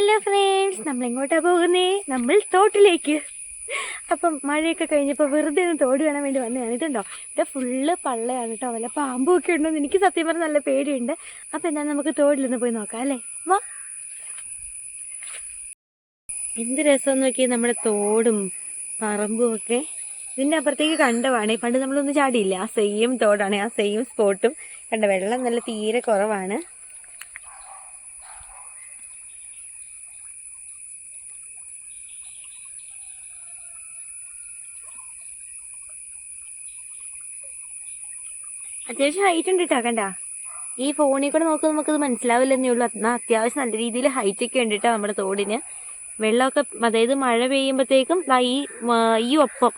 Hello friends നമ്മൾ എങ്ങോട്ടാ പോകുന്നേ. നമ്മൾ തോട്ടിലേക്ക്. അപ്പം മഴയൊക്കെ കഴിഞ്ഞപ്പോൾ വെറുതെ ഒന്ന് തോട് കാണാൻ വേണ്ടി വന്നതാണ്. ഇതുണ്ടോ? ഇവിടെ ഫുള്ള് പള്ളയാണ് കേട്ടോ വല്ല പാമ്പൊക്കെ ഒക്കെ ഉണ്ടോന്ന് എനിക്ക് സത്യം പറഞ്ഞാൽ നല്ല പേടിയുണ്ട്. അപ്പം എന്നാൽ നമുക്ക് തോട്ടിലൊന്ന് പോയി നോക്കാം അല്ലേ? വാ. എന്ത് രസം നോക്കി നമ്മുടെ തോടും പറമ്പും ഒക്കെ ഇതിന്റെ അപ്പുറത്തേക്ക് കണ്ടവാണ്. പണ്ട് നമ്മളൊന്നും ചാടിയില്ല. ആ സെയിം തോടാണ്. ആ സെയിം സ്പോട്ടും കണ്ട? വെള്ളം നല്ല തീരെ കുറവാണ്. അത്യാവശ്യം ഹൈറ്റ് ഉണ്ട് കേട്ടോ കണ്ട? ഈ ഫോണിൽ കൂടെ നോക്കുമ്പോൾ നമുക്കത് മനസ്സിലാവില്ലെന്നേ ഉള്ളൂ. എന്നാൽ അത്യാവശ്യം നല്ല രീതിയിൽ ഹൈറ്റ് ഒക്കെ ഉണ്ട് കേട്ടോ നമ്മുടെ തോടിന്. വെള്ളമൊക്കെ അതായത് മഴ പെയ്യുമ്പോഴത്തേക്കും ഈ ഈ ഒപ്പം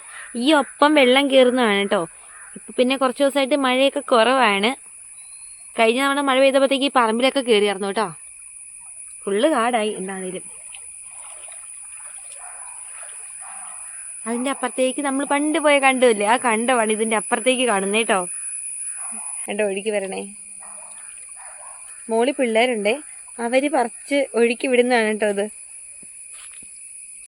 ഈ ഒപ്പം വെള്ളം കയറുന്നതാണ് കേട്ടോ ഇപ്പം പിന്നെ കുറച്ച് ദിവസമായിട്ട് മഴയൊക്കെ കുറവാണ്. കഴിഞ്ഞ തവണ മഴ പെയ്തപ്പോഴത്തേക്ക് ഈ പറമ്പിലൊക്കെ കയറിയായിരുന്നു കേട്ടോ ഫുള്ള് കാടായി എന്താണേലും. അതിന്റെ അപ്പുറത്തേക്ക് നമ്മൾ പണ്ട് പോയ കണ്ടില്ലേ ആ കണ്ടവാണ് ഇതിന്റെ അപ്പുറത്തേക്ക് കാണുന്നേ കേട്ടോ എന്റെ ഒഴുകി വരണേ. മോളി പിള്ളേരുണ്ടേ. അവർ പറിച്ച് ഒഴുക്കി വിടുന്നതാണ് കേട്ടോ അത്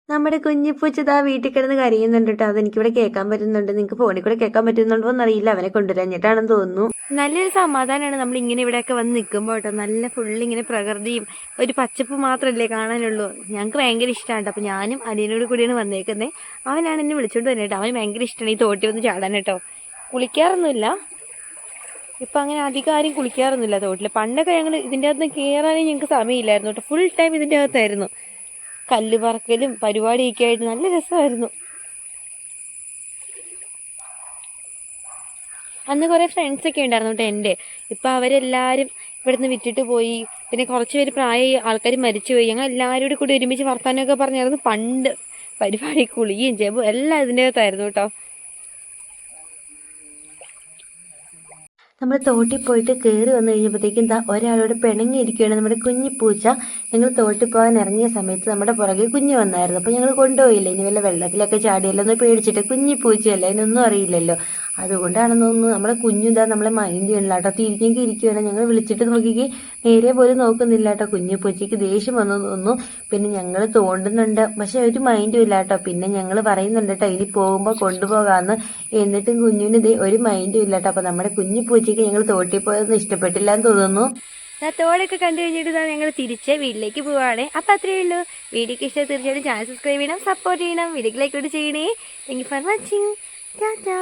നമ്മുടെ കുഞ്ഞിപ്പൂച്ച ഇതാ വീട്ടിൽ കിടന്ന് കരയുന്നുണ്ട് കേട്ടോ. അതെനിക്കിവിടെ കേൾക്കാൻ പറ്റുന്നുണ്ട്. നിങ്ങൾക്ക് ഫോണിൽ കൂടെ കേൾക്കാൻ പറ്റുന്നുണ്ടോ എന്നറിയില്ല. അവനെ കൊണ്ടുവരാഞ്ഞിട്ടാണെന്ന് തോന്നുന്നു. നല്ലൊരു സമാധാനമാണ് നമ്മൾ ഇങ്ങനെ ഇവിടെയൊക്കെ വന്ന് നിൽക്കുമ്പോൾ കേട്ടോ. നല്ല ഫുള്ള് ഇങ്ങനെ പ്രകൃതിയും ഒരു പച്ചപ്പ് മാത്രമല്ലേ കാണാനുള്ളൂ. ഞങ്ങൾക്ക് ഭയങ്കര ഇഷ്ടമാണ് അപ്പോൾ ഞാനും അനിയനോട് കൂടിയാണ് വന്നേക്കുന്നത് അവനാണ് എന്നെ വിളിച്ചോണ്ട് വരുന്നത് കേട്ടോ. അവന് ഭയങ്കര ഇഷ്ടമാണ് ഈ തോട്ടി വന്ന് ചാടാൻ കേട്ടോ. കുളിക്കാറൊന്നുമില്ല. ഇപ്പം അങ്ങനെ അധികം ആരും കുളിക്കാറൊന്നുമില്ല തോട്ടിൽ പണ്ടൊക്കെ ഞങ്ങൾ ഇതിന്റെ അകത്ത് കയറാനേ ഞങ്ങൾക്ക് സമയമില്ലായിരുന്നു കേട്ടോ. ഫുൾ ടൈം ഇതിന്റെ അകത്തായിരുന്നു. കല്ല് പറക്കലും പരിപാടിയൊക്കെ ആയിട്ട് നല്ല രസമായിരുന്നു. അന്ന് കുറേ ഫ്രണ്ട്സ് ഒക്കെ ഉണ്ടായിരുന്നു കേട്ടോ എന്റെ. ഇപ്പം അവരെല്ലാവരും ഇവിടുന്ന് വിറ്റിട്ട് പോയി. പിന്നെ കുറച്ച് പേര് പ്രായ ആൾക്കാർ മരിച്ചുപോയി ഞങ്ങൾ എല്ലാവരും കൂടി ഒരുമിച്ച് വർത്താനമൊക്കെ പറഞ്ഞായിരുന്നു. പണ്ട് പരിപാടി കുളിയും ജബും എല്ലാം ഇതിന്റെ അകത്തായിരുന്നു കേട്ടോ. നമ്മൾ തോട്ടിൽ പോയിട്ട് കയറി വന്നു കഴിഞ്ഞപ്പോഴത്തേക്കും എന്താ ഒരാളോട് പിണങ്ങിയിരിക്കുകയാണ് നമ്മുടെ കുഞ്ഞിപ്പൂച്ച ഞങ്ങൾ തോട്ടിൽ പോകാൻ ഇറങ്ങിയ സമയത്ത് നമ്മുടെ പുറകെ കുഞ്ഞ് വന്നായിരുന്നു. അപ്പോൾ ഞങ്ങൾ കൊണ്ടുപോയില്ല? ഇനി വല്ല വെള്ളത്തിലൊക്കെ ചാടിയല്ലോ എന്ന് പേടിച്ചിട്ട് കുഞ്ഞിപ്പൂച്ചയല്ലേ അതിനൊന്നും അറിയില്ലല്ലോ. അതുകൊണ്ടാണെന്ന് തോന്നുന്നു നമ്മളെ കുഞ്ഞുതാ നമ്മളെ മൈൻഡ് ചെയ്യണില്ല തിരിഞ്ഞെങ്കിൽ ഇരിക്കുകയാണ് ഞങ്ങൾ വിളിച്ചിട്ട് നോക്കിക്ക് നേരെ പോലും നോക്കുന്നില്ല കേട്ടോ പൊച്ചയ്ക്ക് ദേഷ്യം വന്നു തോന്നുന്നു പിന്നെ ഞങ്ങൾ തോണ്ടുന്നുണ്ട്. പക്ഷെ ഒരു മൈൻഡും ഇല്ല കേട്ടോ പിന്നെ ഞങ്ങൾ പറയുന്നുണ്ട് കേട്ടോ ഇനി പോകുമ്പോൾ കൊണ്ടുപോകാമെന്ന് എന്നിട്ടും കുഞ്ഞിന് ഒരു മൈൻഡും ഇല്ല കേട്ടോ അപ്പോൾ നമ്മുടെ കുഞ്ഞു പൂച്ചയ്ക്ക് ഞങ്ങൾ തോട്ടി പോയതൊന്നും ഇഷ്ടപ്പെട്ടില്ല എന്ന് തോന്നുന്നു തോടൊക്കെ കണ്ടു കഴിഞ്ഞിട്ട് ഞങ്ങൾ തിരിച്ച് വീട്ടിലേക്ക് പോവാണ്. അപ്പൊ അത്രയേ ഉള്ളൂ. വീഡിയോക്ക് ഇഷ്ടം തീർച്ചയായിട്ടും ചാനൽ സബ്സ്ക്രൈബ് ചെയ്യണം സപ്പോർട്ട് ചെയ്യണം. വീഡിയോക്ക് ലൈക്ക് ചെയ്യണേ. Thank you for watching tata.